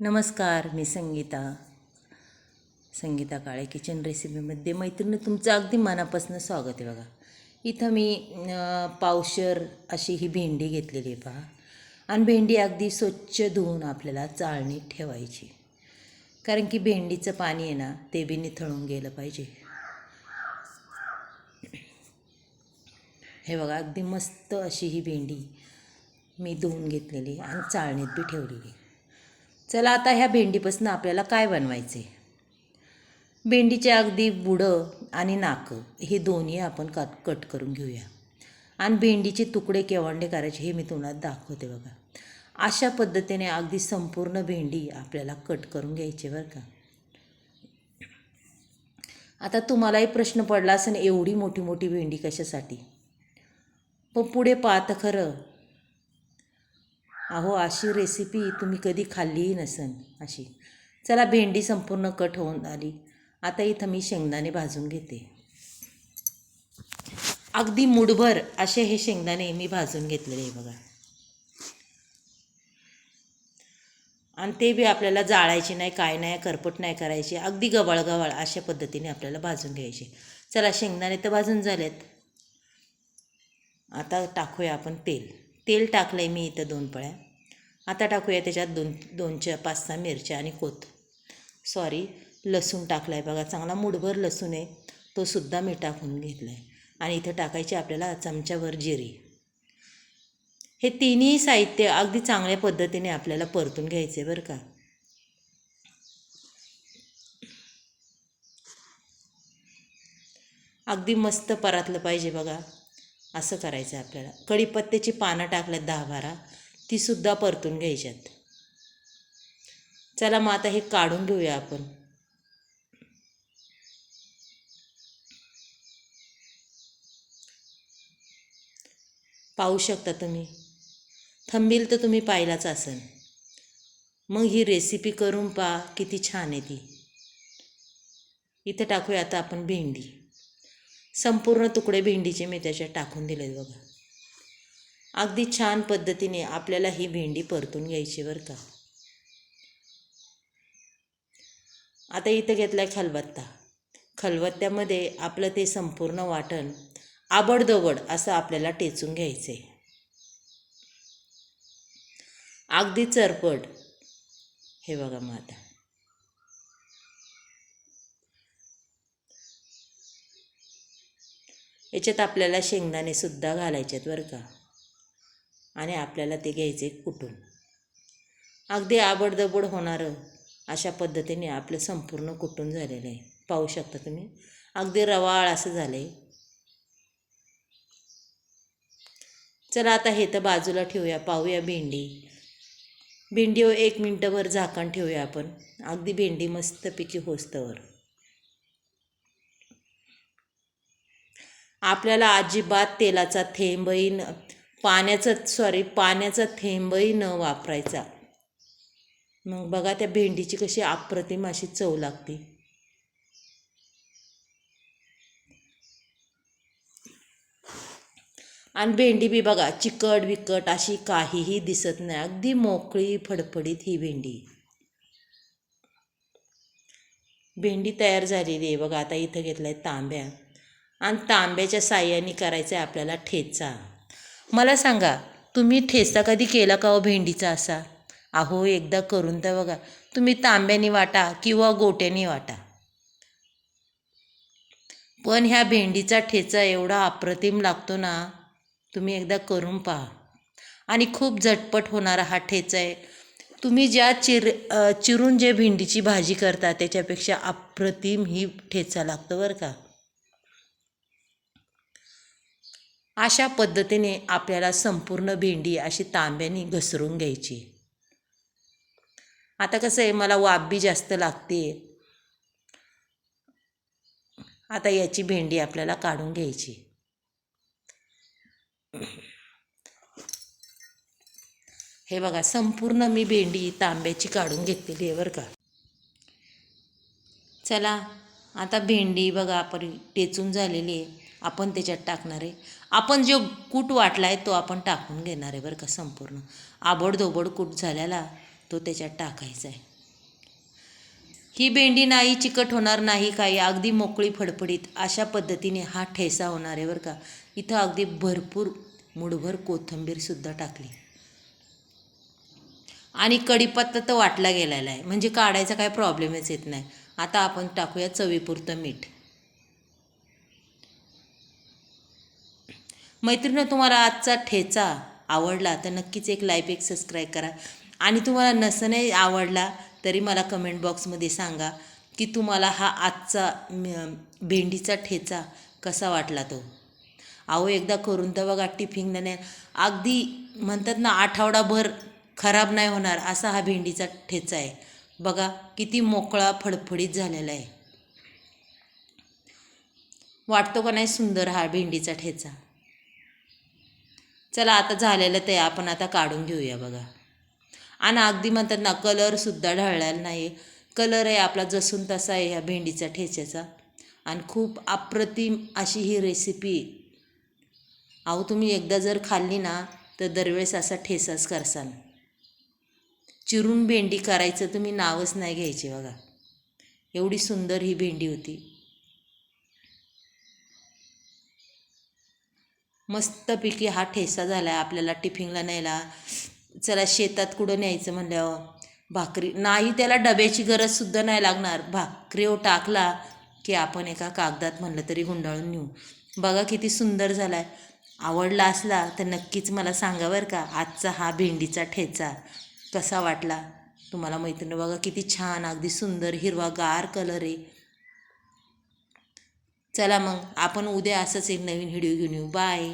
नमस्कार मी संगीता. संगीता काळे किचन रेसिपीमध्ये मैत्रिणी तुमचं अगदी मनापासून स्वागत आहे बघा. इथं मी पावशर अशी ही भेंडी घेतलेली आहे पहा. आणि भेंडी अगदी स्वच्छ धुवून आपल्याला चाळणीत ठेवायची. कारण की भेंडीचं पाणी आहे ना ते बी निथळून गेलं पाहिजे. हे बघा अगदी मस्त अशी ही भेंडी मी धुवून घेतलेली आणि चाळणीत बी ठेवलेली चला आता ह्या भेंडीपासून आपल्याला काय बनवायचे भेंडीचे अगदी बुडं आणि नाकं हे दोन्ही आपण कट कट करून घेऊया. आणि भेंडीचे तुकडे केवंडे करायचे हे मी तुम्हाला दाखवते बघा. अशा पद्धतीने अगदी संपूर्ण भेंडी आपल्याला कट करून घ्यायची बरं का. आता तुम्हालाही प्रश्न पडला असेल एवढी मोठी मोठी भेंडी कशासाठी? पण पुढे पाहतं खरं अहो अशी रेसिपी तुम्ही कधी खाल्लीही नसन अशी. चला भेंडी संपूर्ण कट होऊन आली. आता इथं मी शेंगदाणे भाजून घेते. अगदी मुठभर असे हे शेंगदाणे मी भाजून घेतलेले आहे बघा. आणि ते बी आपल्याला जाळायचे नाही काय नाही करपट नाही करायचे. अगदी गवाळ गवाळ अशा पद्धतीने आपल्याला भाजून घ्यायचे. चला शेंगदाणे तर भाजून झालेत. आता टाकूया आपण तेल. तेल टाकलं आहे मी इथं दोन पळ्या. आता टाकूया त्याच्यात दोन दोनच्या पाच सहा मिरच्या आणि कोथ. सॉरी लसूण टाकला आहे बघा चांगला मुठभर लसूण आहे तो सुद्धा मी टाकून घेतला आहे आणि इथं टाकायची आपल्याला चमच्यावर जिरी. हे तिन्ही साहित्य अगदी चांगल्या पद्धतीने आपल्याला परतून घ्यायचे बरं का. अगदी मस्त परातलं पाहिजे बघा. असं करायचं आहे आपल्याला. कढीपत्त्याची पानं टाकल्यात दहा बारा तीसुद्धा परतून घ्यायच्यात. चला मग आता हे काढून घेऊया आपण. पाहू शकता तुम्ही. थंबील तर तुम्ही पाहिलाच असेल. मग ही रेसिपी करून पहा किती छान आहे ती. इथं टाकूया आता आपण भेंडी. संपूर्ण तुकडे भेंडीचे मी त्याच्यात टाकून दिलेत बघा. अगदी छान पद्धतीने आपल्याला ही भेंडी परतून घ्यायची बरं का. आता इथं घेतला आहे खलबत्ता. खलबत्त्यामध्ये आपलं ते संपूर्ण वाटण आबडदोबड असं आपल्याला टेचून घ्यायचं आहे अगदी चरपट. हे बघा मग आता. याच्यात आपल्याला शेंगदाणेसुद्धा घालायचे आहेत बरं का. आणि आपल्याला ते घ्यायचे कुटून अगदी आबडदबड होणारं अशा पद्धतीने आपलं संपूर्ण कुटून झालेलं आहे. पाहू शकता तुम्ही. अगदी रवाळ असं झालं आहे चला आता हे तर बाजूला ठेवूया पाहूया भेंडी. भेंडीवर एक मिनटंभर झाकण ठेवूया आपण. अगदी भेंडी मस्तपैकी होस्तवर आपल्याला अजिबात तेलाचा थेंबही न पाण्याचा सॉरी पाण्याचा थेंबही न वापरायचा. मग बघा त्या भेंडीची कशी अप्रतिम अशी चव लागते. आणि भेंडी बी बघा चिकट विकट अशी काहीही दिसत नाही. अगदी मोकळी फडफडीत ही भेंडी. भेंडी तयार झालेली आहे बघा आता इथं घेतलं आहे तांब्या. आणि तांब्याच्या साह्याने करायचं आहे आपल्याला ठेचा. मला सांगा तुम्ही ठेचा कधी केला का हो भेंडीचा असा? अहो एकदा करून तर बघा. तुम्ही तांब्याने वाटा किंवा गोट्याने वाटा. पण ह्या भेंडीचा ठेचा एवढा अप्रतिम लागतो ना तुम्ही एकदा करून पहा. आणि खूप झटपट होणारा हा ठेचा आहे. तुम्ही ज्या चिर चिरून जे भेंडीची भाजी करता त्याच्यापेक्षा अप्रतिम ही ठेचा लागतो बरं का. अशा पद्धतीने आपल्याला संपूर्ण भेंडी अशी तांब्याने घसरून घ्यायची. आता कसं आहे मला वाबी जास्त लागते. आता याची भेंडी आपल्याला काढून घ्यायची. हे बघा संपूर्ण मी भेंडी तांब्याची काढून घेतलेली आहे बरं का. चला आता भेंडी बघा आपण टेचून झालेली आहे. आपण त्याच्यात टाकणार आहे. आपण जो कूट वाटला आहे तो आपण टाकून घेणार आहे बरं का संपूर्ण. आबडधोबड कूट झालेला तो त्याच्यात टाकायचा आहे. ही भेंडी नाही चिकट होणार नाही काही अगदी मोकळी फडफडीत अशा पद्धतीने हा ठेसा होणार आहे बरं का. इथं अगदी भरपूर मुठभर कोथिंबीरसुद्धा टाकली. आणि कढीपत्ता तर वाटला गेलेला आहे. म्हणजे काढायचा काय प्रॉब्लेमच येत नाही. आता आपण टाकूया चवीपुरतं मीठ. मैत्रिणं तुम्हाला आजचा ठेचा आवडला तर नक्कीच एक लाईक एक सबस्क्राईब करा. आणि तुम्हाला नसनही आवडला तरी मला कमेंट बॉक्समध्ये सांगा की तुम्हाला हा आजचा भेंडीचा ठेचा कसा वाटला तो? अहो एकदा करून तर बघा टिफिन नाही अगदी म्हणतात ना आठवडाभर खराब नाही होणार असा हा भेंडीचा ठेचा आहे. बघा किती मोकळा फडफडीत झालेला आहे. वाटतो का नाही सुंदर हा भेंडीचा ठेचा? चला आता झालेलं ते आपण आता काढून घेऊया बघा. आणि अगदी म्हणतात ना कलरसुद्धा ढळलेला नाही कलर आहे आपला जसून तसा आहे ह्या भेंडीचा ठेच्याचा. आणि खूप अप्रतिम अशी ही रेसिपी अहो तुम्ही एकदा जर खाल्ली ना तर दरवेळेस असा ठेसाच करसाल चिरून भेंडी करायचं तुम्ही नावच नाही घ्यायची बघा. एवढी सुंदर ही भेंडी होती. मस्तपैकी हा ठेसा झाला आहे आपल्याला टिफिनला न्यायला. चला शेतात कुठं न्यायचं म्हणल्यावर भाकरी नाही त्याला डब्याची गरजसुद्धा नाही लागणार. भाकरीव टाकला की आपण एका कागदात म्हणलं तरी गुंडाळून नेऊ. बघा किती सुंदर झाला आहे आवडला असला तर नक्कीच मला सांगा बरं का आजचा हा भेंडीचा ठेचा कसा वाटला? तुम्हाला मैत्रिणी बघा किती छान अगदी सुंदर हिरवागार कलर आहे. चला मग आपण उद्या असंच एक नवीन व्हिडिओ घेऊन येऊ. बाय.